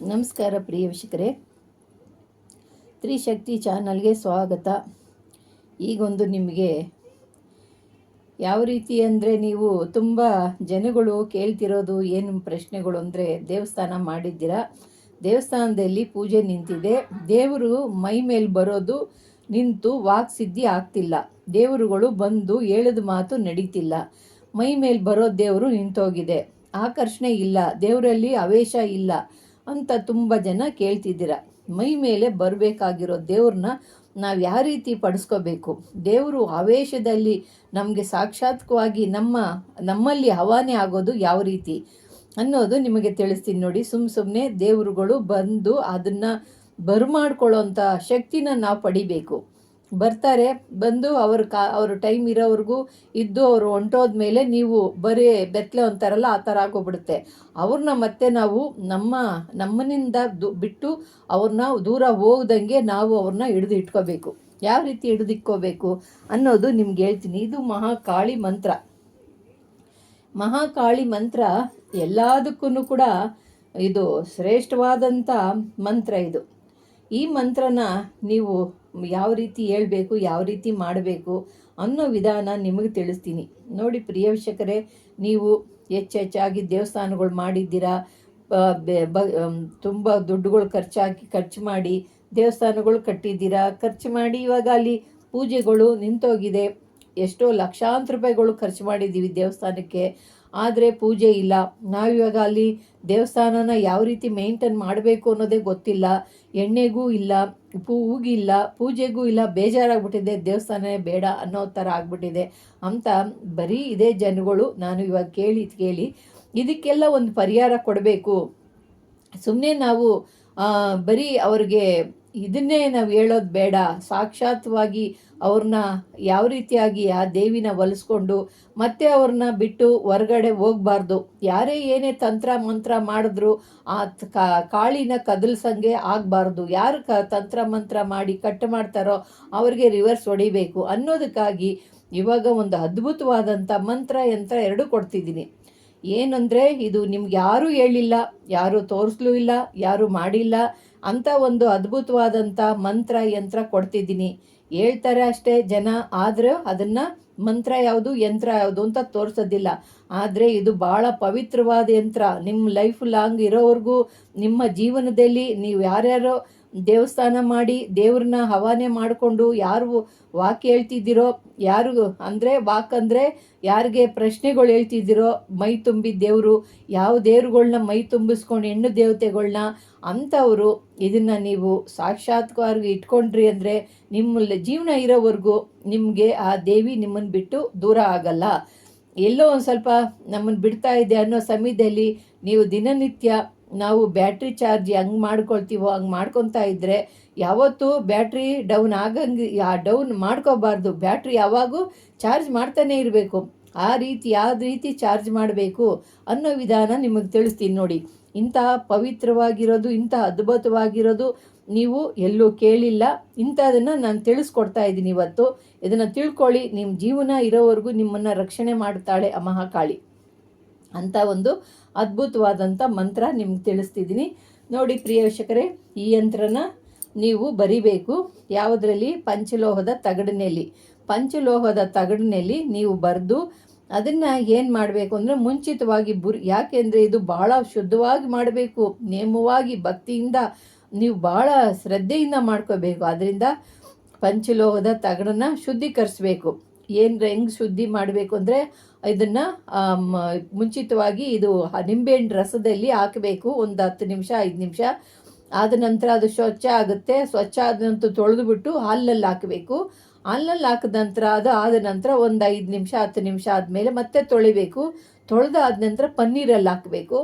ನಮಸ್ಕಾರ ಪ್ರಿಯ ವೀಕ್ಷಕರೇ. ತ್ರಿಶಕ್ತಿ ಚಾನಲ್ಗೆ ಸ್ವಾಗತ. ಈಗೊಂದು ನಿಮಗೆ ಯಾವ ರೀತಿ ಅಂದರೆ ನೀವು ತುಂಬ ಜನಗಳು ಕೇಳ್ತಿರೋದು ಏನು ಪ್ರಶ್ನೆಗಳು ಅಂದರೆ ದೇವಸ್ಥಾನ ಮಾಡಿದ್ದೀರಾ? ದೇವಸ್ಥಾನದಲ್ಲಿ ಪೂಜೆ ನಿಂತಿದೆ. ದೇವರು ಮೈ ಮೇಲೆ ಬರೋದು ನಿಂತು ವಾಕ್ ಸಿದ್ಧಿ ಆಗ್ತಿಲ್ಲ. ದೇವರುಗಳು ಬಂದು ಹೇಳಿದ ಮಾತು ನಡೀತಿಲ್ಲ. ಮೈ ಮೇಲೆ ಬರೋ ದೇವರು ನಿಂತೋಗಿದೆ. ಆಕರ್ಷಣೆ ಇಲ್ಲ. ದೇವರಲ್ಲಿ ಅವೇಶ ಇಲ್ಲ. ಅಂತ ತುಂಬ ಜನ ಕೇಳ್ತಿದ್ದೀರ. ಮೈ ಮೇಲೆ ಬರಬೇಕಾಗಿರೋ ದೇವ್ರನ್ನ ನಾವು ಯಾವ ರೀತಿ ಪಡಿಸ್ಕೋಬೇಕು? ದೇವರು ಆವೇಶದಲ್ಲಿ ನಮಗೆ ಸಾಕ್ಷಾತ್ಕವಾಗಿ ನಮ್ಮ, ನಮ್ಮಲ್ಲಿ ಹವಾನೆ ಆಗೋದು ಯಾವ ರೀತಿ? ಅನ್ನೋದು ನಿಮಗೆ ತಿಳಿಸ್ತೀನಿ ನೋಡಿ. ಸುಮ್ಮ ಸುಮ್ಮನೆ ದೇವರುಗಳು ಬಂದು ಅದನ್ನು ಬರಮಾಡ್ಕೊಳ್ಳೋಂಥ ಶಕ್ತಿನ ನಾವು ಪಡಿಬೇಕು. ಬರ್ತಾರೆ, ಬಂದು ಅವ್ರ ಕಾ, ಅವ್ರ ಟೈಮ್ ಇರೋವರೆಗೂ ಇದ್ದು ಅವರು ಹೊಂಟೋದ್ಮೇಲೆ ನೀವು ಬರೀ ಬೆತ್ತಲೆ ಅಂತಾರಲ್ಲ, ಆ ಥರ ಆಗೋಗ್ಬಿಡುತ್ತೆ. ಅವ್ರನ್ನ ಮತ್ತೆ ನಾವು ನಮ್ಮ, ನಮ್ಮನಿಂದ ಬಿಟ್ಟು ಅವ್ರನ್ನ ದೂರ ಹೋಗ್ದಂಗೆ ನಾವು ಅವ್ರನ್ನ ಹಿಡಿದು ಇಟ್ಕೋಬೇಕು. ಯಾವ ರೀತಿ ಹಿಡಿದು ಇಟ್ಕೋಬೇಕು ಅನ್ನೋದು ನಿಮ್ಗೆ ಹೇಳ್ತೀನಿ. ಇದು ಮಹಾಕಾಳಿ ಮಂತ್ರ. ಮಹಾಕಾಳಿ ಮಂತ್ರ ಎಲ್ಲದಕ್ಕೂ ಕೂಡ ಇದು ಶ್ರೇಷ್ಠವಾದಂಥ ಮಂತ್ರ ಇದು. ಈ ಮಂತ್ರನ ನೀವು ಯಾವ ರೀತಿ ಹೇಳಬೇಕು, ಯಾವ ರೀತಿ ಮಾಡಬೇಕು ಅನ್ನೋ ವಿಧಾನ ನಿಮಗೆ ತಿಳಿಸ್ತೀನಿ. ನೋಡಿ ಪ್ರಿಯ ವೀಕ್ಷಕರೇ, ನೀವು ಹೆಚ್ಚೆಚ್ಚಾಗಿ ದೇವಸ್ಥಾನಗಳು ಮಾಡಿದ್ದೀರಾ ತುಂಬ ದುಡ್ಡುಗಳು ಖರ್ಚಾಗಿ ಖರ್ಚು ಮಾಡಿ ದೇವಸ್ಥಾನಗಳು ಕಟ್ಟಿದ್ದೀರಾ, ಖರ್ಚು ಮಾಡಿ ಇವಾಗ ಅಲ್ಲಿ ಪೂಜೆಗಳು ನಿಂತೋಗಿದೆ, ಎಷ್ಟೋ ಲಕ್ಷಾಂತರ ರೂಪಾಯಿಗಳು ಖರ್ಚು ಮಾಡಿದ್ದೀವಿ ದೇವಸ್ಥಾನಕ್ಕೆ. ಆದರೆ ಪೂಜೆ ಇಲ್ಲ. ನಾವಿವಾಗ ಅಲ್ಲಿ ದೇವಸ್ಥಾನನ ಯಾವ ರೀತಿ ಮೇಂಟೈನ್ ಮಾಡಬೇಕು ಅನ್ನೋದೇ ಗೊತ್ತಿಲ್ಲ. ಎಣ್ಣೆಗೂ ಇಲ್ಲ ಹೂಗಿಲ್ಲ ಪೂಜೆಗೂ ಇಲ್ಲ, ಬೇಜಾರಾಗ್ಬಿಟ್ಟಿದೆ. ದೇವಸ್ಥಾನನೇ ಬೇಡ ಅನ್ನೋ ಥರ ಆಗ್ಬಿಟ್ಟಿದೆ. ಅಂತ ಬರೀ ಇದೇ ಜನಗಳು ನಾನು ಇವಾಗ ಕೇಳಿ ಕೇಳಿ ಇದಕ್ಕೆಲ್ಲ ಒಂದು ಪರಿಹಾರ ಕೊಡಬೇಕು. ಸುಮ್ಮನೆ ನಾವು ಬರೀ ಅವ್ರಿಗೆ ಇದನ್ನೇ ನಾವು ಹೇಳೋದು ಬೇಡ. ಸಾಕ್ಷಾತ್ವಾಗಿ ಅವ್ರನ್ನ ಯಾವ ರೀತಿಯಾಗಿ ಆ ದೇವಿನ ಒಲಿಸ್ಕೊಂಡು ಮತ್ತೆ ಅವ್ರನ್ನ ಬಿಟ್ಟು ಹೊರಗಡೆ ಹೋಗ್ಬಾರ್ದು. ಯಾರೇ ಏನೇ ತಂತ್ರ ಮಂತ್ರ ಮಾಡಿದ್ರು ಆ ಕಾಳಿನ ಕದಲ್ಸಂಗೆ ಆಗಬಾರ್ದು. ಯಾರು ಕ ತಂತ್ರ ಮಂತ್ರ ಮಾಡಿ ಕಟ್ ಮಾಡ್ತಾರೋ ಅವ್ರಿಗೆ ರಿವರ್ಸ್ ಹೊಡಿಬೇಕು. ಅನ್ನೋದಕ್ಕಾಗಿ ಇವಾಗ ಒಂದು ಅದ್ಭುತವಾದಂಥ ಮಂತ್ರ, ಯಂತ್ರ ಎರಡು ಕೊಡ್ತಿದ್ದೀನಿ. ಏನಂದರೆ ಇದು ನಿಮ್ಗೆ ಯಾರೂ ಹೇಳಿಲ್ಲ, ಯಾರೂ ತೋರಿಸ್ಲೂ ಇಲ್ಲ, ಯಾರೂ ಮಾಡಿಲ್ಲ. ಅಂತ ಒಂದು ಅದ್ಭುತವಾದಂಥ ಮಂತ್ರ, ಯಂತ್ರ ಕೊಡ್ತಿದ್ದೀನಿ. ಹೇಳ್ತಾರೆ ಅಷ್ಟೇ ಜನ, ಆದರೆ ಅದನ್ನು ಮಂತ್ರ ಯಾವುದು, ಯಂತ್ರ ಯಾವುದು ಅಂತ ತೋರಿಸೋದಿಲ್ಲ. ಆದರೆ ಇದು ಭಾಳ ಪವಿತ್ರವಾದ ಯಂತ್ರ. ನಿಮ್ಮ ಲೈಫ್ ಲಾಂಗ್ ಇರೋವರೆಗೂ, ನಿಮ್ಮ ಜೀವನದಲ್ಲಿ ನೀವು ಯಾರ್ಯಾರೋ ದೇವಸ್ಥಾನ ಮಾಡಿ ದೇವ್ರನ್ನ ಹವಾನೆ ಮಾಡಿಕೊಂಡು ಯಾರು ವಾಕ್ ಹೇಳ್ತಿದ್ದೀರೋ, ಯಾರು ಅಂದರೆ ವಾಕ್ ಅಂದರೆ ಯಾರಿಗೆ ಪ್ರಶ್ನೆಗಳು ಹೇಳ್ತಿದ್ದೀರೋ, ಮೈ ತುಂಬಿ ದೇವರು, ಯಾವ ದೇವ್ರುಗಳನ್ನ ಮೈ ತುಂಬಿಸ್ಕೊಂಡು ಹೆಣ್ಣು ದೇವತೆಗಳನ್ನ ಅಂಥವರು ಇದನ್ನು ನೀವು ಸಾಕ್ಷಾತ್ಕಾರವಾಗಿ ಇಟ್ಕೊಂಡ್ರಿ ಅಂದರೆ ನಿಮ್ಮ ಜೀವನ ಇರೋವರೆಗೂ ನಿಮಗೆ ಆ ದೇವಿ ನಿಮ್ಮನ್ನು ಬಿಟ್ಟು ದೂರ ಆಗಲ್ಲ. ಎಲ್ಲೋ ಒಂದು ಸ್ವಲ್ಪ ನಮ್ಮನ್ನು ಬಿಡ್ತಾ ಇದೆ ಅನ್ನೋ ಸಮಯದಲ್ಲಿ ನೀವು ದಿನನಿತ್ಯ ನಾವು ಬ್ಯಾಟ್ರಿ ಚಾರ್ಜ್ ಹೆಂಗೆ ಮಾಡ್ಕೊಳ್ತೀವೋ ಹಂಗೆ ಮಾಡ್ಕೊತಾ ಇದ್ದರೆ ಯಾವತ್ತೂ ಬ್ಯಾಟ್ರಿ ಡೌನ್ ಆಗಂಗೆ, ಆ ಡೌನ್ ಮಾಡ್ಕೋಬಾರ್ದು. ಬ್ಯಾಟ್ರಿ ಯಾವಾಗೂ ಚಾರ್ಜ್ ಮಾಡ್ತಾನೆ ಇರಬೇಕು. ಆ ರೀತಿ ಯಾವ ರೀತಿ ಚಾರ್ಜ್ ಮಾಡಬೇಕು ಅನ್ನೋ ವಿಧಾನ ನಿಮಗೆ ತಿಳಿಸ್ತೀನಿ ನೋಡಿ. ಇಂಥ ಪವಿತ್ರವಾಗಿರೋದು, ಇಂಥ ಅದ್ಭುತವಾಗಿರೋದು ನೀವು ಎಲ್ಲೂ ಕೇಳಿಲ್ಲ. ಇಂಥದನ್ನು ನಾನು ತಿಳಿಸ್ಕೊಡ್ತಾ ಇದ್ದೀನಿ ಇವತ್ತು. ಇದನ್ನು ತಿಳ್ಕೊಳ್ಳಿ. ನಿಮ್ಮ ಜೀವನ ಇರೋವರೆಗೂ ನಿಮ್ಮನ್ನು ರಕ್ಷಣೆ ಮಾಡ್ತಾಳೆ ಆ ಮಹಾಕಾಳಿ. ಅಂತ ಒಂದು ಅದ್ಭುತವಾದಂಥ ಮಂತ್ರ ನಿಮ್ಗೆ ತಿಳಿಸ್ತಿದ್ದೀನಿ ನೋಡಿ ಪ್ರಿಯ ಈ ಯಂತ್ರನ ನೀವು ಬರಿಬೇಕು. ಯಾವುದರಲ್ಲಿ? ಪಂಚಲೋಹದ ತಗಡಿನಲ್ಲಿ. ಪಂಚಲೋಹದ ತಗಡಿನಲ್ಲಿ ನೀವು ಬರೆದು ಅದನ್ನು ಏನು ಮಾಡಬೇಕು ಅಂದರೆ ಮುಂಚಿತವಾಗಿ ಬುರ್ ಯಾಕೆಂದರೆ ಇದು ಭಾಳ ಶುದ್ಧವಾಗಿ ಮಾಡಬೇಕು. ನೇಮವಾಗಿ ಭಕ್ತಿಯಿಂದ ನೀವು ಭಾಳ ಶ್ರದ್ಧೆಯಿಂದ ಮಾಡ್ಕೋಬೇಕು ಅದರಿಂದ ಪಂಚಲೋಹದ ತಗಡನ್ನು ಶುದ್ಧೀಕರಿಸಬೇಕು. ಏನು ಹೆಂಗೆ ಶುದ್ಧಿ ಮಾಡಬೇಕು ಅಂದರೆ ಇದನ್ನು ಮುಂಚಿತವಾಗಿ ಇದು ನಿಂಬೆಹಣ್ಣು ರಸದಲ್ಲಿ ಹಾಕಬೇಕು. ಒಂದು ಹತ್ತು ನಿಮಿಷ, ಐದು ನಿಮಿಷ. ಆದ ನಂತರ ಅದು ಸ್ವಚ್ಛ ಆಗುತ್ತೆ. ಸ್ವಚ್ಛ ಆದ ನಂತರ ತೊಳೆದುಬಿಟ್ಟು ಹಾಲಲ್ಲಿ ಹಾಕಬೇಕು. ಹಾಲಲ್ಲಿ ಹಾಕಿದ ನಂತರ ಅದು ಆದ ನಂತರ ಒಂದು ಐದು ನಿಮಿಷ, ಹತ್ತು ನಿಮಿಷ ಆದಮೇಲೆ ಮತ್ತೆ ತೊಳಿಬೇಕು. ತೊಳೆದಾದ ನಂತರ ಪನ್ನೀರಲ್ಲಿ ಹಾಕಬೇಕು.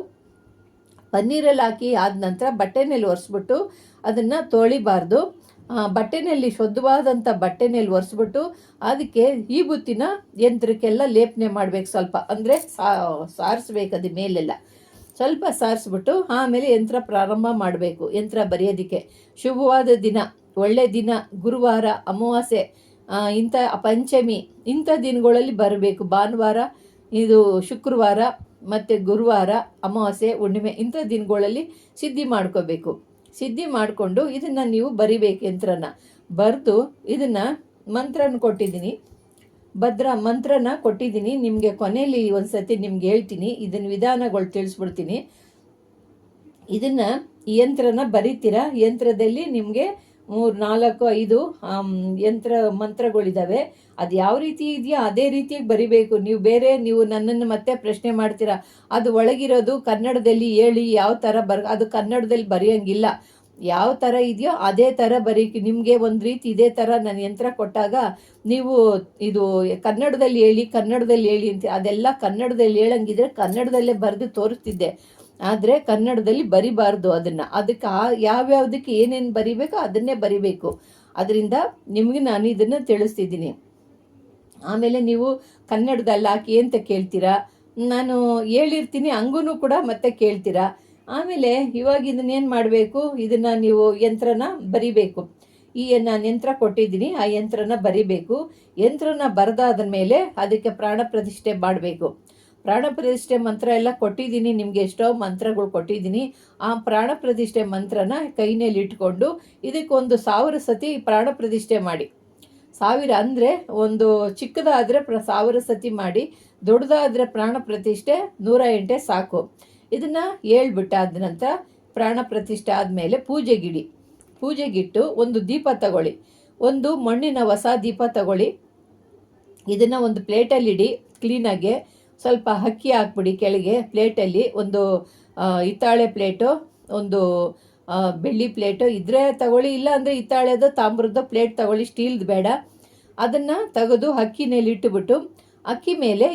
ಪನ್ನೀರಲ್ಲಿ ಹಾಕಿ ಆದ ನಂತರ ಬಟ್ಟೆನಲ್ಲಿ ಒರೆಸ್ಬಿಟ್ಟು ಅದನ್ನು ತೊಳಿಬಾರ್ದು. ಬಟ್ಟೆನಲ್ಲಿ ಶುದ್ಧವಾದಂಥ ಬಟ್ಟೆನಲ್ಲಿ ಒರೆಸ್ಬಿಟ್ಟು ಅದಕ್ಕೆ ಈ ಬುತ್ತಿನ ಯಂತ್ರಕ್ಕೆಲ್ಲ ಲೇಪನೆ ಮಾಡಬೇಕು ಸ್ವಲ್ಪ. ಅಂದರೆ ಸಾರಿಸ್ಬೇಕು ಅದು ಮೇಲೆಲ್ಲ. ಸ್ವಲ್ಪ ಸಾರಿಸ್ಬಿಟ್ಟು ಆಮೇಲೆ ಯಂತ್ರ ಪ್ರಾರಂಭ ಮಾಡಬೇಕು. ಯಂತ್ರ ಬರೆಯೋದಕ್ಕೆ. ಶುಭವಾದ ದಿನ. ಒಳ್ಳೆ ದಿನ. ಗುರುವಾರ, ಅಮಾವಾಸ್ಯೆ ಇಂಥ ಪಂಚಮಿ, ಇಂಥ ದಿನಗಳಲ್ಲಿ ಬರಬೇಕು. ಭಾನುವಾರ, ಇದು ಶುಕ್ರವಾರ, ಮತ್ತು ಗುರುವಾರ, ಅಮಾವಾಸ್ಯೆ, ಹುಣ್ಣಿಮೆ ಇಂಥ ದಿನಗಳಲ್ಲಿ ಸಿದ್ಧಿ ಮಾಡ್ಕೋಬೇಕು. ಸಿದ್ಧಿ ಮಾಡಿಕೊಂಡು ಇದನ್ನು ನೀವು ಬರಿಬೇಕು ಯಂತ್ರನ. ಬರೆದು ಇದನ್ನು ಮಂತ್ರನ ಕೊಟ್ಟಿದ್ದೀನಿ. ಭದ್ರ ಮಂತ್ರನ ಕೊಟ್ಟಿದ್ದೀನಿ. ನಿಮಗೆ ಕೊನೆಯಲ್ಲಿ ಒಂದು ಸತಿ ನಿಮ್ಗೆ ಹೇಳ್ತೀನಿ. ಇದನ್ನ ವಿಧಾನಗಳು ತಿಳಿಸ್ಬಿಡ್ತೀನಿ. ಇದನ್ನು ಯಂತ್ರನ ಬರಿತೀರಾ? ಯಂತ್ರದಲ್ಲಿ ನಿಮಗೆ ಮೂರು, ನಾಲ್ಕು, ಐದು ಯಂತ್ರ ಮಂತ್ರಗಳಿದ್ದಾವೆ ಅದು ಯಾವ ರೀತಿ ಇದೆಯೋ? ಅದೇ ರೀತಿಯಾಗಿ ಬರಿಬೇಕು. ನೀವು ಬೇರೆ, ನೀವು ನನ್ನನ್ನು ಮತ್ತೆ ಪ್ರಶ್ನೆ ಮಾಡ್ತೀರಾ? ಅದು ಒಳಗಿರೋದು ಕನ್ನಡದಲ್ಲಿ ಹೇಳಿ ಯಾವ ಥರ ಬರ್, ಅದು ಕನ್ನಡದಲ್ಲಿ ಬರೆಯೋಂಗಿಲ್ಲ. ಯಾವ ಥರ ಇದೆಯೋ ಅದೇ ಥರ ಬರೀ ನಿಮಗೆ ಒಂದು ರೀತಿ ಇದೇ ಥರ ನಾನು ಯಂತ್ರ ಕೊಟ್ಟಾಗ ನೀವು ಇದು ಕನ್ನಡದಲ್ಲಿ ಹೇಳಿ ಕನ್ನಡದಲ್ಲಿ ಹೇಳಿ ಅಂತ, ಅದೆಲ್ಲ ಕನ್ನಡದಲ್ಲಿ ಹೇಳಂಗಿದ್ರೆ ಕನ್ನಡದಲ್ಲೇ ಬರೆದು ತೋರಿಸ್ತಿದ್ದೆ. ಆದರೆ ಕನ್ನಡದಲ್ಲಿ ಬರಿಬಾರ್ದು ಅದನ್ನು. ಅದಕ್ಕೆ ಆ ಯಾವ್ಯಾವುದಕ್ಕೆ ಏನೇನು ಬರಿಬೇಕೋ ಅದನ್ನೇ ಬರಿಬೇಕು. ಅದರಿಂದ ನಿಮಗೆ ನಾನು ಇದನ್ನು ತಿಳಿಸ್ತಿದ್ದೀನಿ. ಆಮೇಲೆ ನೀವು ಕನ್ನಡದಲ್ಲಿ ಹಾಕಿ ಅಂತ ಕೇಳ್ತೀರಾ? ನಾನು ಹೇಳಿರ್ತೀನಿ ಹಂಗೂ ಕೂಡ ಮತ್ತೆ ಕೇಳ್ತೀರಾ? ಆಮೇಲೆ ಇವಾಗ ಇದನ್ನೇನು ಮಾಡಬೇಕು? ಇದನ್ನು ನೀವು ಯಂತ್ರನ ಬರಿಬೇಕು. ಈ ನಾನು ಯಂತ್ರ ಕೊಟ್ಟಿದ್ದೀನಿ, ಆ ಯಂತ್ರನ ಬರಿಬೇಕು. ಯಂತ್ರನ ಬರೆದಾದ ಮೇಲೆ ಅದಕ್ಕೆ ಪ್ರಾಣ ಪ್ರತಿಷ್ಠೆ ಮಾಡಬೇಕು. ಪ್ರಾಣ ಪ್ರತಿಷ್ಠೆ ಮಂತ್ರ ಎಲ್ಲ ಕೊಟ್ಟಿದ್ದೀನಿ, ನಿಮಗೆ ಎಷ್ಟೋ ಮಂತ್ರಗಳು ಕೊಟ್ಟಿದ್ದೀನಿ. ಆ ಪ್ರಾಣ ಪ್ರತಿಷ್ಠೆ ಮಂತ್ರನ ಕೈನಲ್ಲಿ ಇಟ್ಕೊಂಡು ಇದಕ್ಕೊಂದು ಸಾವಿರ ಸತಿ ಪ್ರಾಣ ಪ್ರತಿಷ್ಠೆ ಮಾಡಿ. ಸಾವಿರ ಅಂದರೆ ಒಂದು ಚಿಕ್ಕದಾದರೆ ಪ್ರ ಸಾವಿರ ಸತಿ ಮಾಡಿ, ದೊಡ್ಡದಾದರೆ ಪ್ರಾಣ ಪ್ರತಿಷ್ಠೆ ನೂರ ಎಂಟೇ ಸಾಕು. ಇದನ್ನು ಹೇಳ್ಬಿಟ್ಟಾದ ನಂತರ ಪ್ರಾಣ ಪ್ರತಿಷ್ಠೆ ಆದಮೇಲೆ ಪೂಜೆಗಿಡಿ. ಪೂಜೆಗಿಟ್ಟು ಒಂದು ದೀಪ ತಗೊಳ್ಳಿ. ಒಂದು ಮಣ್ಣಿನ ಹೊಸ ದೀಪ ತಗೊಳ್ಳಿ. ಇದನ್ನು ಒಂದು ಪ್ಲೇಟಲ್ಲಿ ಇಡಿ, ಕ್ಲೀನಾಗೆ ಸ್ವಲ್ಪ ಅಕ್ಕಿ ಹಾಕ್ಬಿಡಿ ಕೆಳಗೆ ಪ್ಲೇಟಲ್ಲಿ ಒಂದು ಹಿತ್ತಾಳೆ ಪ್ಲೇಟು, ಒಂದು ಬೆಳ್ಳಿ ಪ್ಲೇಟು. ಇದ್ರೆ ತಗೊಳ್ಳಿ, ಇಲ್ಲ ಅಂದರೆ ಹಿತ್ತಾಳೆದು ತಾಮ್ರದ ಪ್ಲೇಟ್ ತಗೊಳ್ಳಿ, ಸ್ಟೀಲ್ದು ಬೇಡ. ಅದನ್ನು ತೆಗೆದು ಅಕ್ಕಿನಲ್ಲಿ ಇಟ್ಟುಬಿಟ್ಟು, ಅಕ್ಕಿ ಮೇಲೆ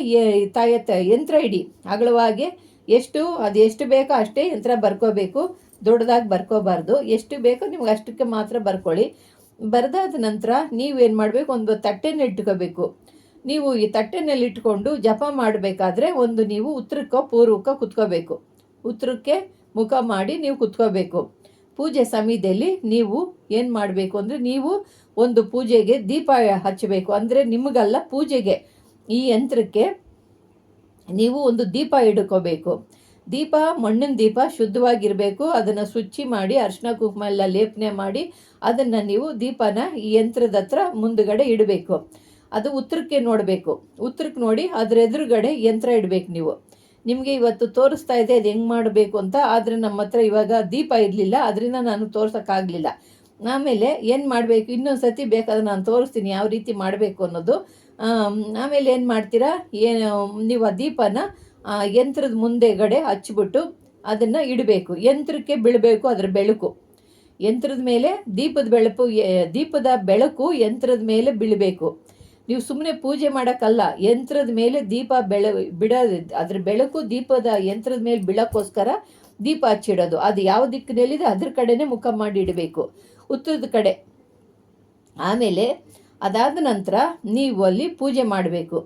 ತಾಯ ಯಂತ್ರ ಇಡಿ. ಅಗಲವಾಗಿ ಎಷ್ಟು, ಅದು ಎಷ್ಟು ಬೇಕೋ ಅಷ್ಟೇ ಯಂತ್ರ ಬರ್ಕೋಬೇಕು. ದೊಡ್ಡದಾಗಿ ಬರ್ಕೋಬಾರ್ದು. ಎಷ್ಟು ಬೇಕೋ ನಿಮ್ಗೆ ಅಷ್ಟಕ್ಕೆ ಮಾತ್ರ ಬರ್ಕೊಳ್ಳಿ. ಬರೆದಾದ ನಂತರ ನೀವೇನು ಮಾಡಬೇಕು? ಒಂದು ತಟ್ಟೆನ ಇಟ್ಕೋಬೇಕು. ನೀವು ಈ ತಟ್ಟೆನಲ್ಲಿ ಇಟ್ಕೊಂಡು ಜಪ ಮಾಡಬೇಕಾದ್ರೆ ಒಂದು ನೀವು ಉತ್ತರಕ್ಕೋ ಪೂರ್ವಕ್ಕೋ ಕುತ್ಕೋಬೇಕು. ಉತ್ತರಕ್ಕೆ ಮುಖ ಮಾಡಿ ನೀವು ಕುತ್ಕೋಬೇಕು. ಪೂಜೆ ಸಮಯದಲ್ಲಿ ನೀವು ಏನು ಮಾಡಬೇಕು ಅಂದರೆ ನೀವು ಒಂದು ಪೂಜೆಗೆ ದೀಪ ಹಚ್ಚಬೇಕು. ಅಂದರೆ ನಿಮಗಲ್ಲ ಪೂಜೆಗೆ ಈ ಯಂತ್ರಕ್ಕೆ ನೀವು ಒಂದು ದೀಪ ಇಡ್ಕೋಬೇಕು. ದೀಪ, ಮಣ್ಣಿನ ದೀಪ ಶುದ್ಧವಾಗಿರಬೇಕು. ಅದನ್ನು ಶುಚಿ ಮಾಡಿ, ಅರ್ಶಿನ ಕುಂಕುಮ ಎಲ್ಲ ಲೇಪನೆ ಮಾಡಿ, ಅದನ್ನು ನೀವು ದೀಪನ ಈ ಯಂತ್ರದ ಹತ್ರ ಮುಂದುಗಡೆ ಇಡಬೇಕು. ಅದು ಉತ್ತರಕ್ಕೆ ನೋಡಬೇಕು. ಉತ್ತರಕ್ಕೆ ನೋಡಿ ಅದ್ರ ಎದುರುಗಡೆ ಯಂತ್ರ ಇಡಬೇಕು ನೀವು. ನಿಮಗೆ ಇವತ್ತು ತೋರಿಸ್ತಾ ಇದೆ ಅದು ಹೆಂಗೆ ಮಾಡಬೇಕು ಅಂತ ಆದರೆ ನಮ್ಮ ಹತ್ರ ಇವಾಗ ದೀಪ ಇರಲಿಲ್ಲ ಅದರಿಂದ ನಾನು ತೋರ್ಸೋಕ್ಕಾಗಲಿಲ್ಲ. ಆಮೇಲೆ ಏನು ಮಾಡಬೇಕು? ಇನ್ನೊಂದು ಸತಿ ಬೇಕಾದ್ರೆ ನಾನು ತೋರಿಸ್ತೀನಿ ಯಾವ ರೀತಿ ಮಾಡಬೇಕು ಅನ್ನೋದು. ಆಮ್, ಆಮೇಲೆ ಏನು ಮಾಡ್ತೀರಾ? ಏನು ನೀವು ಆ ದೀಪನ ಯಂತ್ರದ ಮುಂದೆಗಡೆ ಹಚ್ಚಿಬಿಟ್ಟು ಅದನ್ನು ಇಡಬೇಕು. ಯಂತ್ರಕ್ಕೆ ಬೀಳಬೇಕು ಅದರ ಬೆಳಕು. ಯಂತ್ರದ ಮೇಲೆ ದೀಪದ ಬೆಳಕು ದೀಪದ ಬೆಳಕು ಯಂತ್ರದ ಮೇಲೆ ಬೀಳಬೇಕು. ನೀವು ಸುಮ್ಮನೆ ಪೂಜೆ ಮಾಡೋಕ್ಕಲ್ಲ, ಯಂತ್ರದ ಮೇಲೆ ದೀಪ ಬೆಳ, ಬಿಡ, ಅದ್ರ ಬೆಳಕು ದೀಪದ ಯಂತ್ರದ ಮೇಲೆ ಬಿಳಕ್ಕೋಸ್ಕರ ದೀಪ ಹಚ್ಚಿಡೋದು. ಅದು ಯಾವ ದಿಕ್ಕಿನಲ್ಲಿದೆ ಅದ್ರ ಕಡೆನೇ ಮುಖ ಮಾಡಿ ಇಡಬೇಕು. ಉತ್ತರದ ಕಡೆ. ಆಮೇಲೆ ಅದಾದ ನಂತರ ನೀವು ಅಲ್ಲಿ ಪೂಜೆ ಮಾಡಬೇಕು.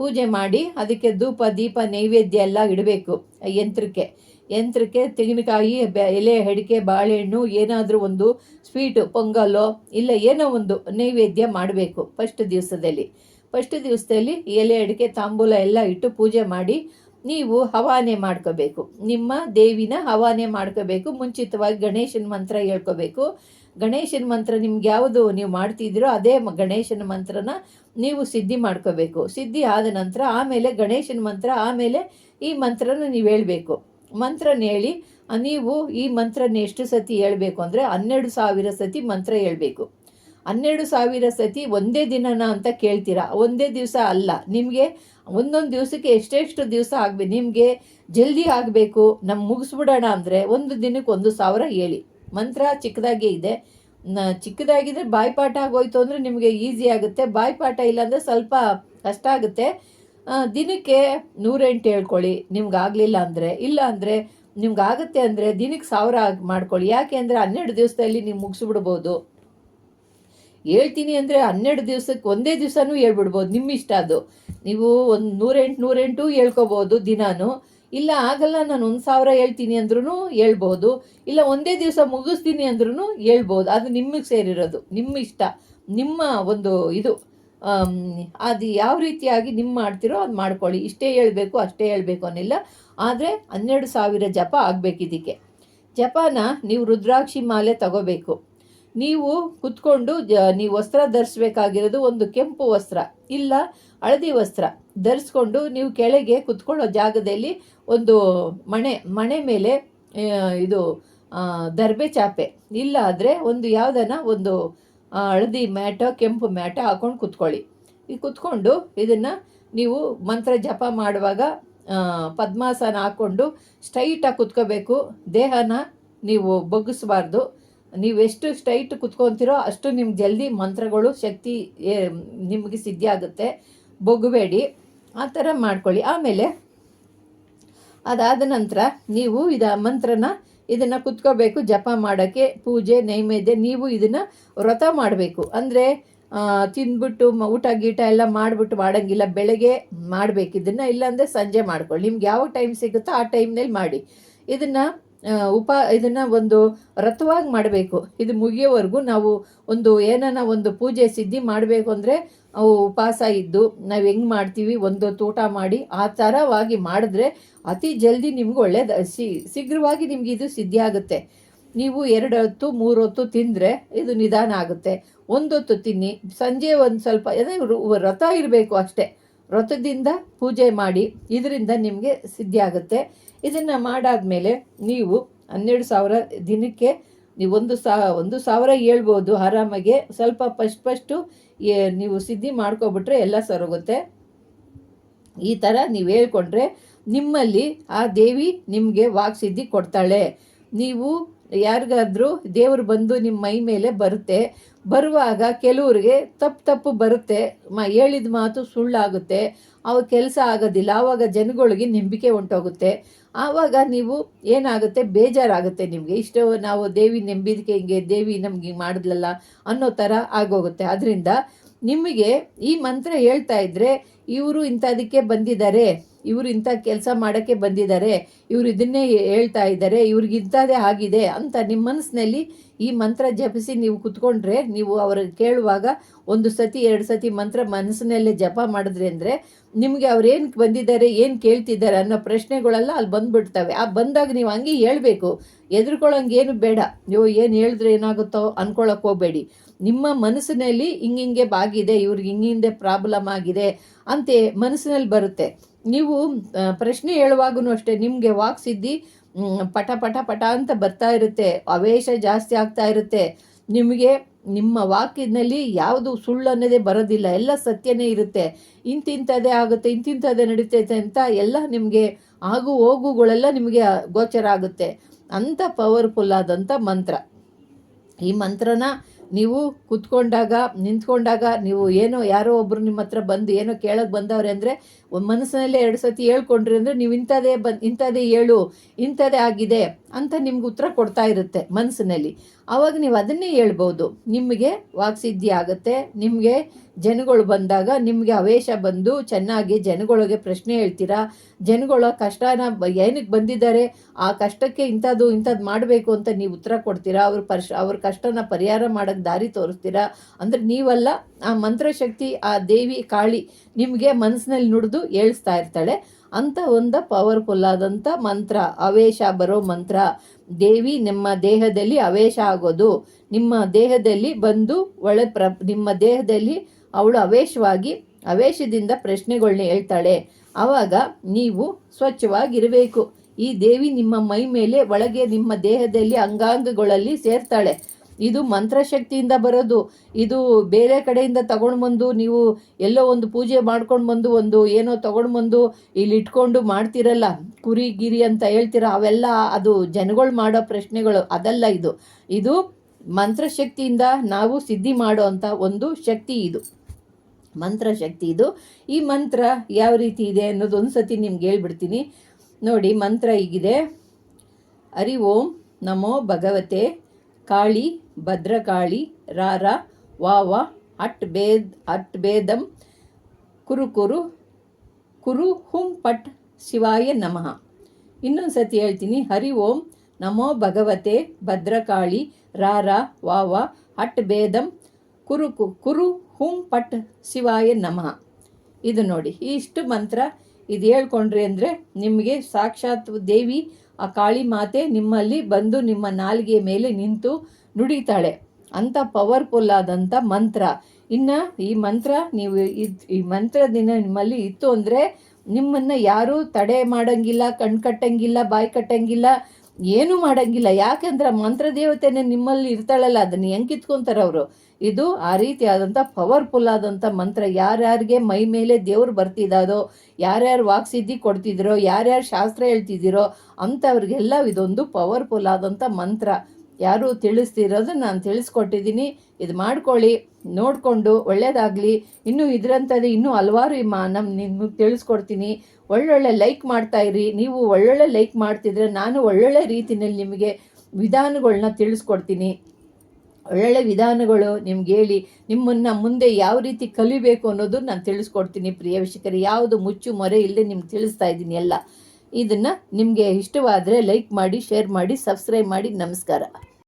ಪೂಜೆ ಮಾಡಿ ಅದಕ್ಕೆ ಧೂಪ, ದೀಪ, ನೈವೇದ್ಯ ಎಲ್ಲ ಇಡಬೇಕು ಯಂತ್ರಕ್ಕೆ. ಯಂತ್ರಕ್ಕೆ ತೆಂಗಿನಕಾಯಿ ಎಲೆ, ಅಡಿಕೆ, ಬಾಳೆಹಣ್ಣು, ಏನಾದರೂ ಒಂದು ಸ್ವೀಟು ಪೊಂಗಲ್ಲೋ ಇಲ್ಲ ಏನೋ ಒಂದು ನೈವೇದ್ಯ ಮಾಡಬೇಕು ಫಸ್ಟ್ ದಿವಸದಲ್ಲಿ. ಫಸ್ಟ್ ದಿವಸದಲ್ಲಿ ಎಲೆ, ಅಡಿಕೆ, ತಾಂಬೂಲ ಎಲ್ಲ ಇಟ್ಟು ಪೂಜೆ ಮಾಡಿ ನೀವು ಹವಾನೆ ಮಾಡ್ಕೋಬೇಕು. ನಿಮ್ಮ ದೇವಿನ ಹವಾನೆ ಮಾಡ್ಕೋಬೇಕು. ಮುಂಚಿತವಾಗಿ ಗಣೇಶನ ಮಂತ್ರ ಹೇಳ್ಕೋಬೇಕು. ಗಣೇಶನ ಮಂತ್ರ ನಿಮ್ಗೆ ಯಾವುದು ನೀವು ಮಾಡ್ತಿದ್ದೀರೋ ಅದೇ ಗಣೇಶನ ಮಂತ್ರನ ನೀವು ಸಿದ್ಧಿ ಮಾಡ್ಕೋಬೇಕು. ಸಿದ್ಧಿ ಆದ ನಂತರ ಆಮೇಲೆ ಗಣೇಶನ ಮಂತ್ರ, ಆಮೇಲೆ ಈ ಮಂತ್ರನ ನೀವು ಹೇಳಬೇಕು. ಮಂತ್ರನ ಹೇಳಿ ನೀವು ಈ ಮಂತ್ರನ ಎಷ್ಟು ಸತಿ ಹೇಳಬೇಕು ಅಂದರೆ ಹನ್ನೆರಡು ಸಾವಿರ ಸತಿ ಮಂತ್ರ ಹೇಳಬೇಕು. ಹನ್ನೆರಡು ಸಾವಿರ ಸತಿ ಒಂದೇ ದಿನನ ಅಂತ ಕೇಳ್ತೀರಾ? ಒಂದೇ ದಿವಸ ಅಲ್ಲ. ನಿಮಗೆ ಒಂದೊಂದು ದಿವಸಕ್ಕೆ ಎಷ್ಟೆಷ್ಟು ದಿವಸ ಆಗಬೇಕು? ನಿಮಗೆ ಜಲ್ದಿ ಆಗಬೇಕು. ನಮ್ಮ ಮುಗಿಸ್ಬಿಡೋಣ ಅಂದರೆ ಒಂದು ದಿನಕ್ಕೆ ಒಂದು ಸಾವಿರ ಹೇಳಿ. ಮಂತ್ರ ಚಿಕ್ಕದಾಗೇ ಇದೆ. ಚಿಕ್ಕದಾಗಿದ್ರೆ ಬಾಯ್ಪಾಠ ಆಗೋಯ್ತು ಅಂದರೆ ನಿಮಗೆ ಈಸಿ ಆಗುತ್ತೆ. ಬಾಯ್ಪಾಠ ಇಲ್ಲಾಂದರೆ ಸ್ವಲ್ಪ ಕಷ್ಟ ಆಗುತ್ತೆ. ದಿನಕ್ಕೆ ನೂರೆಂಟು ಹೇಳ್ಕೊಳ್ಳಿ. ನಿಮ್ಗೆ ಆಗಲಿಲ್ಲ ಅಂದರೆ, ಇಲ್ಲ ಅಂದರೆ, ನಿಮ್ಗೆ ಆಗುತ್ತೆ ಅಂದರೆ ದಿನಕ್ಕೆ ಸಾವಿರ ಮಾಡ್ಕೊಳ್ಳಿ. ಯಾಕೆ ಅಂದರೆ ಹನ್ನೆರಡು ದಿವಸದಲ್ಲಿ ನೀವು ಮುಗಿಸ್ಬಿಡ್ಬೋದು. ಹೇಳ್ತೀನಿ ಅಂದರೆ ಹನ್ನೆರಡು ದಿವಸಕ್ಕೆ ಒಂದೇ ದಿವಸನೂ ಹೇಳ್ಬಿಡ್ಬೋದು. ನಿಮ್ಮ ಇಷ್ಟ ಅದು. ನೀವು ಒಂದು ನೂರೆಂಟು ನೂರೆಂಟು ಹೇಳ್ಕೊಬೋದು ದಿನಾನು. ಇಲ್ಲ ಆಗಲ್ಲ, ನಾನು ಒಂದು ಸಾವಿರ ಹೇಳ್ತೀನಿ ಅಂದ್ರೂ ಹೇಳ್ಬೋದು. ಇಲ್ಲ ಒಂದೇ ದಿವಸ ಮುಗಿಸ್ತೀನಿ ಅಂದ್ರೂ ಹೇಳ್ಬೋದು. ಅದು ನಿಮಗೆ ಸೇರಿರೋದು. ನಿಮ್ಮ ಇಷ್ಟ ನಿಮ್ಮ ಒಂದು ಇದು. ಅದು ಯಾವ ರೀತಿಯಾಗಿ ನಿಮ್ಮ ಮಾಡ್ತಿರೋ ಅದು ಮಾಡ್ಕೊಳ್ಳಿ. ಇಷ್ಟೇ ಹೇಳಬೇಕು, ಅಷ್ಟೇ ಹೇಳಬೇಕು ಅನ್ನಿಲ್ಲ. ಆದರೆ ಹನ್ನೆರಡು ಸಾವಿರ ಜಪ ಆಗಬೇಕಿದ್ದಕ್ಕೆ ಜಪಾನ ನೀವು ರುದ್ರಾಕ್ಷಿ ಮಾಲೆ ತಗೋಬೇಕು. ನೀವು ಕುತ್ಕೊಂಡು, ಜ, ನೀವು ವಸ್ತ್ರ ಧರಿಸ್ಬೇಕಾಗಿರೋದು ಒಂದು ಕೆಂಪು ವಸ್ತ್ರ, ಇಲ್ಲ ಹಳದಿ ವಸ್ತ್ರ ಧರಿಸ್ಕೊಂಡು ನೀವು ಕೆಳಗೆ ಕುತ್ಕೊಳ್ಳೋ ಜಾಗದಲ್ಲಿ ಒಂದು ಮಣೆ ಮಣೆ ಮೇಲೆ ಇದು ದರ್ಬೆ ಚಾಪೆ. ಇಲ್ಲ ಆದರೆ ಒಂದು ಯಾವುದನ್ನ ಒಂದು ಹಳದಿ ಮ್ಯಾಟ, ಕೆಂಪು ಮ್ಯಾಟ ಹಾಕೊಂಡು ಕುತ್ಕೊಳ್ಳಿ. ಈ ಕುತ್ಕೊಂಡು ಇದನ್ನು ನೀವು ಮಂತ್ರ ಜಪ ಮಾಡುವಾಗ ಪದ್ಮಾಸನ ಹಾಕ್ಕೊಂಡು ಸ್ಟ್ರೈಟಾಗಿ ಕುತ್ಕೋಬೇಕು. ದೇಹನ ನೀವು ಬಗ್ಗಿಸ್ಬಾರ್ದು. ನೀವೆಷ್ಟು ಸ್ಟ್ರೈಟ್ ಕುತ್ಕೊತೀರೋ ಅಷ್ಟು ನಿಮ್ಗೆ ಜಲ್ದಿ ಮಂತ್ರಗಳು, ಶಕ್ತಿ ನಿಮಗೆ ಸಿದ್ಧಿ ಆಗುತ್ತೆ. ಬೊಗ್ಗಬೇಡಿ ಆ ಥರ ಮಾಡ್ಕೊಳ್ಳಿ. ಆಮೇಲೆ ಅದಾದ ನಂತರ ನೀವು ಇದು ಮಂತ್ರನ ಇದನ್ನು ಕುತ್ಕೋಬೇಕು, ಜಪ ಮಾಡೋಕ್ಕೆ, ಪೂಜೆ, ನೈವೇದ್ಯ, ನೀವು ಇದನ್ನು ವ್ರತ ಮಾಡಬೇಕು. ಅಂದರೆ ತಿಂದ್ಬಿಟ್ಟು ಊಟ ಗೀಟ ಎಲ್ಲ ಮಾಡಿಬಿಟ್ಟು ಮಾಡೋಂಗಿಲ್ಲ, ಬೆಳಗ್ಗೆ ಮಾಡಬೇಕು. ಇದನ್ನು ಇಲ್ಲಾಂದರೆ ಸಂಜೆ ಮಾಡ್ಕೊಳ್ಳಿ. ನಿಮ್ಗೆ ಯಾವ ಟೈಮ್ ಸಿಗುತ್ತೋ ಆ ಟೈಮ್ನಲ್ಲಿ ಮಾಡಿ. ಇದನ್ನು ಉಪ, ಇದನ್ನು ಒಂದು ವ್ರತವಾಗಿ ಮಾಡಬೇಕು. ಇದು ಮುಗಿಯೋವರೆಗೂ ನಾವು ಒಂದು ಏನನ್ನ ಒಂದು ಪೂಜೆ ಸಿದ್ಧಿ ಮಾಡಬೇಕು ಅಂದರೆ ಅವು ಉಪವಾಸ ಇದ್ದು ನಾವು ಹೆಂಗೆ ಮಾಡ್ತೀವಿ, ಒಂದು ಊಟ ಮಾಡಿ ಆ ಥರವಾಗಿ ಮಾಡಿದ್ರೆ ಅತಿ ಜಲ್ದಿ ನಿಮ್ಗೆ ಒಳ್ಳೇದು ಶೀಘ್ರವಾಗಿ ನಿಮ್ಗೆ ಇದು ಸಿದ್ಧಿ ಆಗುತ್ತೆ. ನೀವು ಎರಡು ಹೊತ್ತು, ಮೂರು ಹೊತ್ತು ತಿಂದರೆ ಇದು ನಿಧಾನ ಆಗುತ್ತೆ. ಒಂದೊತ್ತು ತಿನ್ನಿ, ಸಂಜೆ ಒಂದು ಸ್ವಲ್ಪ, ಅದೇ ವ್ರತ ಇರಬೇಕು ಅಷ್ಟೇ. ವ್ರತದಿಂದ ಪೂಜೆ ಮಾಡಿ, ಇದರಿಂದ ನಿಮಗೆ ಸಿದ್ಧಿ ಆಗುತ್ತೆ. ಇದನ್ನು ಮಾಡಾದ್ಮೇಲೆ ನೀವು ಹನ್ನೆರಡು ಸಾವಿರ ದಿನಕ್ಕೆ ನೀವು ಒಂದು ಸಾ, ಒಂದು ಸಾವಿರ ಹೇಳ್ಬೋದು, ಆರಾಮಾಗೆ ಸ್ವಲ್ಪ ಫಸ್ಟ್ ಫಸ್ಟು ನೀವು ಸಿದ್ಧಿ ಮಾಡ್ಕೊಬಿಟ್ರೆ ಎಲ್ಲ ಸರೋಗುತ್ತೆ ಈ ಥರ ನೀವು ಹೇಳ್ಕೊಂಡ್ರೆ ನಿಮ್ಮಲ್ಲಿ ಆ ದೇವಿ ನಿಮಗೆ ವಾಕ್ಸಿದ್ಧಿ ಕೊಡ್ತಾಳೆ. ನೀವು ಯಾರಿಗಾದ್ರೂ ದೇವರು ಬಂದು ನಿಮ್ಮ ಮೈ ಮೇಲೆ ಬರುತ್ತೆ, ಬರುವಾಗ ಕೆಲವ್ರಿಗೆ ತಪ್ಪು ತಪ್ಪು ಬರುತ್ತೆ, ಮ, ಹೇಳಿದ ಮಾತು ಸುಳ್ಳಾಗುತ್ತೆ, ಅವಾಗ ಕೆಲಸ ಆಗೋದಿಲ್ಲ ಆವಾಗ ಜನಗಳಿಗೆ ನಂಬಿಕೆ ಹೊಂಟೋಗುತ್ತೆ ಆವಾಗ ನೀವು ಏನಾಗುತ್ತೆ? ಬೇಜಾರಾಗುತ್ತೆ ನಿಮಗೆ. ಇಷ್ಟು ನಾವು ದೇವಿ ನೆಂಬಿದಕ್ಕೆ ಹಿಂಗೆ, ದೇವಿ ನಮಗೆ ಮಾಡಿದ್ಲಲ್ಲ ಅನ್ನೋ ಥರ ಆಗೋಗುತ್ತೆ. ಅದರಿಂದ ನಿಮಗೆ ಈ ಮಂತ್ರ ಹೇಳ್ತಾ ಇದ್ರೆ ಇವರು ಇಂಥದಕ್ಕೆ ಬಂದಿದ್ದಾರೆ, ಇವರು ಇಂಥ ಕೆಲಸ ಮಾಡೋಕ್ಕೆ ಬಂದಿದ್ದಾರೆ, ಇವರು ಇದನ್ನೇ ಹೇಳ್ತಾ ಇದ್ದಾರೆ, ಇವ್ರಿಗೆ ಇಂಥದ್ದೇ ಆಗಿದೆ ಅಂತ ನಿಮ್ಮ ಮನಸ್ಸಿನಲ್ಲಿ ಈ ಮಂತ್ರ ಜಪಿಸಿ ನೀವು ಕುತ್ಕೊಂಡ್ರೆ ನೀವು ಅವ್ರಿಗೆ ಕೇಳುವಾಗ ಒಂದು ಸತಿ, ಎರಡು ಸತಿ ಮಂತ್ರ ಮನಸ್ಸಿನಲ್ಲೇ ಜಪ ಮಾಡಿದ್ರೆ ಅಂದರೆ ನಿಮಗೆ ಅವ್ರೇನು ಏನು ಬಂದಿದ್ದಾರೆ, ಏನು ಕೇಳ್ತಿದ್ದಾರೆ ಅನ್ನೋ ಪ್ರಶ್ನೆಗಳೆಲ್ಲ ಅಲ್ಲಿ ಬಂದ್ಬಿಡ್ತವೆ. ಆ ಬಂದಾಗ ನೀವು ಹಂಗೆ ಹೇಳಬೇಕು. ಎದುರ್ಕೊಳ್ಳೋಂಗೇನು ಬೇಡ. ನೀವು ಏನು ಹೇಳಿದ್ರೆ ಏನಾಗುತ್ತೋ ಅಂದ್ಕೊಳ್ಳೋಕೆ ಹೋಗಬೇಡಿ. ನಿಮ್ಮ ಮನಸ್ಸಿನಲ್ಲಿ ಹಿಂಗಿಂಗೆ ಬಾಗಿದೆ, ಇವ್ರಿಗೆ ಹಿಂಗಿಂದೆ ಪ್ರಾಬ್ಲಮ್ ಆಗಿದೆ ಅಂತೆ ಮನಸ್ಸಿನಲ್ಲಿ ಬರುತ್ತೆ. ನೀವು ಪ್ರಶ್ನೆ ಹೇಳುವಾಗೂ ಅಷ್ಟೇ, ನಿಮಗೆ ವಾಕ್ಸಿದ್ದಿ ಪಟ ಪಟ ಪಟ ಅಂತ ಬರ್ತಾ ಇರುತ್ತೆ. ಅವೇಶ ಜಾಸ್ತಿ ಆಗ್ತಾ ಇರುತ್ತೆ. ನಿಮಗೆ ನಿಮ್ಮ ವಾಕ್ಯದಲ್ಲಿ ಯಾವುದು ಸುಳ್ಳು ಅನ್ನೋದೇ ಬರೋದಿಲ್ಲ. ಎಲ್ಲ ಸತ್ಯನೇ ಇರುತ್ತೆ. ಇಂತಿಂಥದ್ದೇ ಆಗುತ್ತೆ, ಇಂತಿಂಥದ್ದೇ ನಡೀತೈತೆ ಅಂತ ಎಲ್ಲ ನಿಮಗೆ ಆಗು ಹೋಗುಗಳೆಲ್ಲ ನಿಮಗೆ ಗೋಚರ ಆಗುತ್ತೆ. ಅಂಥ ಪವರ್ಫುಲ್ ಆದಂಥ ಮಂತ್ರ. ಈ ಮಂತ್ರನ ನೀವು ಕುತ್ಕೊಂಡಾಗ, ನಿಂತ್ಕೊಂಡಾಗ ನೀವು ಏನೋ ಯಾರೋ ಒಬ್ಬರು ನಿಮ್ಮ ಹತ್ರ ಬಂದು ಏನೋ ಕೇಳೋಕೆ ಬಂದವ್ರೆ ಅಂದರೆ ಮನಸ್ಸಿನಲ್ಲೇ ಎರಡು ಸತಿ ಹೇಳ್ಕೊಂಡ್ರಿ ಅಂದರೆ ನೀವು ಇಂಥದೇ ಬನ್ ಇಂಥದೇ ಹೇಳು, ಇಂಥದೇ ಆಗಿದೆ ಅಂತ ನಿಮ್ಗೆ ಉತ್ತರ ಕೊಡ್ತಾ ಇರುತ್ತೆ ಮನಸ್ಸಿನಲ್ಲಿ. ಆವಾಗ ನೀವು ಅದನ್ನೇ ಹೇಳ್ಬೋದು. ನಿಮಗೆ ವಾಕ್ಸಿದ್ಧಿ ಆಗುತ್ತೆ, ನಿಮಗೆ ಜನಗಳು ಬಂದಾಗ ನಿಮಗೆ ಅವೇಶ ಬಂದು ಚೆನ್ನಾಗಿ ಜನಗಳಿಗೆ ಪ್ರಶ್ನೆ ಹೇಳ್ತೀರಾ, ಜನಗಳ ಕಷ್ಟನ ಏನಕ್ಕೆ ಬಂದಿದ್ದಾರೆ, ಆ ಕಷ್ಟಕ್ಕೆ ಇಂಥದ್ದು ಇಂಥದ್ದು ಮಾಡಬೇಕು ಅಂತ ನೀವು ಉತ್ತರ ಕೊಡ್ತೀರಾ, ಅವ್ರ ಪರ್ಶ ಅವ್ರ ಕಷ್ಟನ ಪರಿಹಾರ ಮಾಡೋಕ್ಕೆ ದಾರಿ ತೋರಿಸ್ತೀರಾ, ಅಂದರೆ ನೀವಲ್ಲ ಆ ಮಂತ್ರಶಕ್ತಿ, ಆ ದೇವಿ ಕಾಳಿ ನಿಮಗೆ ಮನಸ್ಸಿನಲ್ಲಿ ನುಡಿದು ಹೇಳಿಸ್ತಾ ಇರ್ತಾಳೆ. ಅಂತ ಒಂದು ಪವರ್ಫುಲ್ ಆದಂಥ ಮಂತ್ರ. ಅವೇಶ ಬರೋ ಮಂತ್ರ. ದೇವಿ, ನಿಮ್ಮ ದೇಹದಲ್ಲಿ ಅವೇಶ ಆಗೋದು. ನಿಮ್ಮ ದೇಹದಲ್ಲಿ ಬಂದು ಒಳ್ಳೆ ಪ್ರ, ನಿಮ್ಮ ದೇಹದಲ್ಲಿ ಅವಳು ಅವೇಶವಾಗಿ ಅವೇಶದಿಂದ ಪ್ರಶ್ನೆಗಳನ್ನ ಹೇಳ್ತಾಳೆ. ಆವಾಗ ನೀವು ಸ್ವಚ್ಛವಾಗಿರಬೇಕು. ಈ ದೇವಿ ನಿಮ್ಮ ಮೈ ಮೇಲೆ, ಒಳಗೆ ನಿಮ್ಮ ದೇಹದಲ್ಲಿ ಅಂಗಾಂಗಗಳಲ್ಲಿ ಸೇರ್ತಾಳೆ. ಇದು ಮಂತ್ರಶಕ್ತಿಯಿಂದ ಬರೋದು. ಇದು ಬೇರೆ ಕಡೆಯಿಂದ ತಗೊಂಡು ಬಂದು ನೀವು ಎಲ್ಲೋ ಒಂದು ಪೂಜೆ ಮಾಡ್ಕೊಂಡು ಬಂದು ಒಂದು ಏನೋ ತಗೊಂಡು ಬಂದು ಇಲ್ಲಿ ಇಟ್ಕೊಂಡು ಮಾಡ್ತಿರಲ್ಲ, ಕುರಿ, ಗಿರಿ ಅಂತ ಹೇಳ್ತೀರ, ಅವೆಲ್ಲ ಅದು ಜನಗಳು ಮಾಡೋ ಪ್ರಶ್ನೆಗಳು, ಅದಲ್ಲ ಇದು. ಇದು ಮಂತ್ರಶಕ್ತಿಯಿಂದ ನಾವು ಸಿದ್ಧಿ ಮಾಡೋ ಅಂತ ಒಂದು ಶಕ್ತಿ ಇದು. ಮಂತ್ರಶಕ್ತಿ ಇದು. ಈ ಮಂತ್ರ ಯಾವ ರೀತಿ ಇದೆ ಅನ್ನೋದು ಒಂದು ಸತಿ ನಿಮ್ಗೆ ಹೇಳ್ಬಿಡ್ತೀನಿ. ನೋಡಿ, ಮಂತ್ರ ಹೀಗಿದೆ. ಹರಿ ಓಂ ನಮೋ ಭಗವತೆ ಕಾಳಿ, ಭದ್ರಕಾಳಿ, ರಾರ, ವಾವ, ಅಟ್ ಬೇದ್, ಅಟ್ ಬೇದಂ ಕುರು ಕುರು ಕುರು ಹುಂ ಪಟ್ ಶಿವಾಯ ನಮಃ. ಇನ್ನೊಂದು ಸತಿ ಹೇಳ್ತೀನಿ, ಹರಿ ಓಂ ನಮೋ ಭಗವತೆ ಭದ್ರಕಾಳಿ, ರಾರ, ವಾವ, ಅಟ್ ಬೇದಂ ಕುರು ಕುರು ಹುಂ ಪಟ್ ಶಿವಾಯ ನಮಃ. ಇದು ನೋಡಿ ಇಷ್ಟು ಮಂತ್ರ ಇದು ಹೇಳ್ಕೊಂಡ್ರಿ ಅಂದರೆ ನಿಮಗೆ ಸಾಕ್ಷಾತ್ ದೇವಿ ಆ ಕಾಳಿ ಮಾತೆ ನಿಮ್ಮಲ್ಲಿ ಬಂದು ನಿಮ್ಮ ನಾಲಿಗೆ ಮೇಲೆ ನಿಂತು ನುಡಿತಾಳೆ. ಅಂಥ ಪವರ್ಫುಲ್ ಆದಂಥ ಮಂತ್ರ. ಇನ್ನು ಈ ಮಂತ್ರ ನೀವು ಈ ಮಂತ್ರ ದಿನ ನಿಮ್ಮಲ್ಲಿ ಇತ್ತು ಅಂದರೆ ನಿಮ್ಮನ್ನು ಯಾರೂ ತಡೆ ಮಾಡೋಂಗಿಲ್ಲ, ಕಣ್ ಕಟ್ಟಂಗಿಲ್ಲ, ಬಾಯಿ ಕಟ್ಟಂಗಿಲ್ಲ, ಏನೂ ಮಾಡೋಂಗಿಲ್ಲ. ಯಾಕೆಂದ್ರೆ ಮಂತ್ರ ದೇವತೆನೇ ನಿಮ್ಮಲ್ಲಿ ಇರ್ತಾಳಲ್ಲ, ಅದನ್ನು ಹೆಂಗೆ ಕಿತ್ಕೊಂತಾರೆ ಅವರು ಇದು ಆ ರೀತಿಯಾದಂಥ ಪವರ್ಫುಲ್ ಆದಂಥ ಮಂತ್ರ. ಯಾರ್ಯಾರಿಗೆ ಮೈ ಮೇಲೆ ದೇವ್ರು ಬರ್ತಿದ್ದಾರೋ ಯಾರ್ಯಾರು ವಾಕ್ಸಿದ್ಧಿ ಕೊಡ್ತಿದ್ದೀರೋ ಯಾರ್ಯಾರು ಶಾಸ್ತ್ರ ಹೇಳ್ತಿದ್ದೀರೋ ಅಂಥವ್ರಿಗೆಲ್ಲ ಇದೊಂದು ಪವರ್ಫುಲ್ ಆದಂಥ ಮಂತ್ರ. ಯಾರು ತಿಳಿಸ್ತಿರೋದು ನಾನು ತಿಳಿಸ್ಕೊಟ್ಟಿದ್ದೀನಿ. ಇದು ಮಾಡ್ಕೊಳ್ಳಿ, ನೋಡಿಕೊಂಡು, ಒಳ್ಳೇದಾಗಲಿ. ಇನ್ನೂ ಇದರಂಥದ್ದು ಇನ್ನೂ ಹಲವಾರು ಮಾ ನಮ್ಮ ನಿಮ್ಗೆ ತಿಳಿಸ್ಕೊಡ್ತೀನಿ. ಒಳ್ಳೊಳ್ಳೆ ಲೈಕ್ ಮಾಡ್ತಾ ಇರಿ. ನೀವು ಒಳ್ಳೊಳ್ಳೆ ಲೈಕ್ ಮಾಡ್ತಿದ್ರೆ ನಾನು ಒಳ್ಳೊಳ್ಳೆ ರೀತಿಯಲ್ಲಿ ನಿಮಗೆ ವಿಧಾನಗಳನ್ನ ತಿಳಿಸ್ಕೊಡ್ತೀನಿ. ಒಳ್ಳೊಳ್ಳೆ ವಿಧಾನಗಳು ನಿಮ್ಗೆ ಹೇಳಿ, ನಿಮ್ಮನ್ನು ಮುಂದೆ ಯಾವ ರೀತಿ ಕಲಿಬೇಕು ಅನ್ನೋದು ನಾನು ತಿಳಿಸ್ಕೊಡ್ತೀನಿ ಪ್ರಿಯ ವೀಕ್ಷಕರು. ಯಾವುದು ಮುಚ್ಚು ಮೊರೆ ಇಲ್ಲದೆ ನಿಮ್ಗೆ ತಿಳಿಸ್ತಾ ಇದ್ದೀನಿ ಎಲ್ಲ. ಇದನ್ನು ನಿಮಗೆ ಇಷ್ಟವಾದರೆ ಲೈಕ್ ಮಾಡಿ ಶೇರ್ ಮಾಡಿ ಸಬ್ಸ್ಕ್ರೈಬ್ ಮಾಡಿ, ನಮಸ್ಕಾರ.